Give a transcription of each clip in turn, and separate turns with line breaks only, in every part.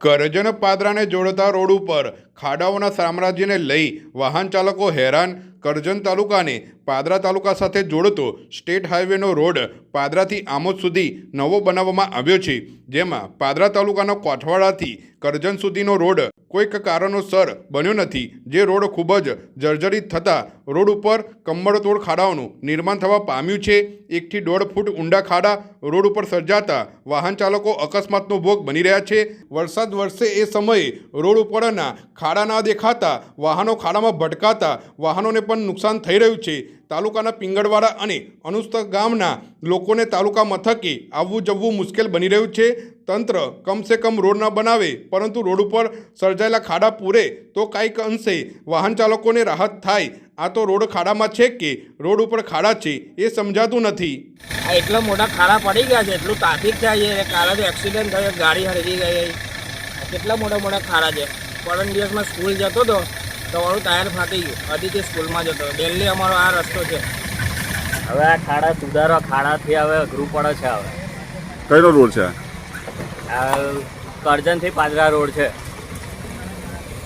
કરજણ પાદરાને જોડતા રોડ ઉપર ખાડાઓના સામ્રાજ્યને લઈ વાહન ચાલકો હેરાન કરજણ તાલુકાને પાદરા તાલુકા સાથે જોડતો સ્ટેટ હાઈવેનો રોડ પાદરાથી આમોદ સુધી નવો બનાવવામાં આવ્યો છે. જેમાં પાદરા તાલુકાના કોઠવાડાથી કરજણ સુધીનો રોડ કોઈક કારણોસર બન્યો નથી. જે રોડ ખૂબ જ જર્જરિત થતાં રોડ ઉપર કમરતોડ ખાડાઓનું નિર્માણ થવા પામ્યું છે. એકથી દોઢ ફૂટ ઊંડા ખાડા રોડ ઉપર સર્જાતા વાહન ચાલકો અકસ્માતનો ભોગ બની રહ્યા છે. વરસાદ વરસે એ સમયે રોડ ઉપરના ખાડા ના દેખાતા વાહનો ખાડામાં ભટકાતા વાહનોને પણ નુકસાન થઈ રહ્યું છે. તાલુકાના પિંગળવાડા અને અનુસ્તક ગામના લોકોને તાલુકા મથકે આવવું જવું મુશ્કેલ બની રહ્યું છે. તંત્ર કમસે કમ રોડ ન બનાવે, પરંતુ રોડ ઉપર સર્જાયેલા ખાડા પૂરે તો કાંઈક અંશે વાહન ચાલકોને રાહત થાય. આ તો રોડ ખાડામાં છે કે રોડ ઉપર ખાડા છે એ સમજાતું નથી.
એટલા મોટા ખાડા પડી ગયા છે, એટલું ટ્રાફિક થાય છે કાલે એક્સિડન્ટ થયો, ગાડી હરગી ગઈ. કેટલા મોટા મોટા ખાડા છે. પરમ દિવસમાં સ્કૂલ જતો હતો તો મારું ટાયર ફાટી ગયું. અદિતિ સ્કૂલમાં જતો ડેલી અમારો આ રસ્તો છે.
હવે આ ખાડા સુધારો ખાડાથી હવે અઘરું પડે છે હવે.
કયો રોડ છે
આ? કરજણથી પાદરા રોડ છે.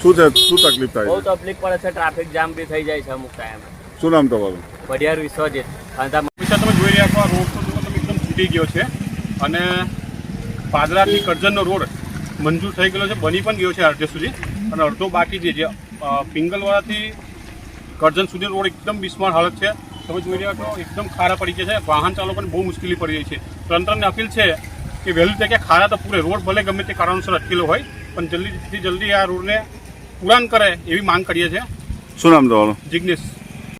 શું છે? શું તકલીફ થાય બહુ
તકલીફ પડે છે ટ્રાફિક જામ બી થઈ જાય છે અમુક ટાઈમે
શું નામ તમારું?
પડિયાર વિશ્વજીત
વિશ્વ તમે જોઈ રહ્યા છો આ રોડ તો તમે એકદમ છૂટી ગયો છે. અને પાદરાથી કરજણનો રોડ મંજૂર થઈ ગયેલો છે. બની પણ ગયો છે અડધે સુધી. અને અડધો બાકી છે જે અ, પિંગલવાડાથી કરજણ સુધી રોડ એકદમ બિસ્માર હાલત છે. તમે જોઈ રહ્યા છો એકદમ ખારા પડી ગયા છે. વાહન ચાલકોને બહુ મુશ્કેલી પડી રહી છે. તંત્રને અપીલ છે કે વહેલી તકે ખારા તો પૂરે. રોડ ભલે ગમે તે કારણોસર અટકેલો હોય પણ જલ્દીથી જલ્દી આ રોડને પૂરાણ કરે એવી માંગ કરીએ છીએ.
શું નામ તમારું?
જિગ્નેશ.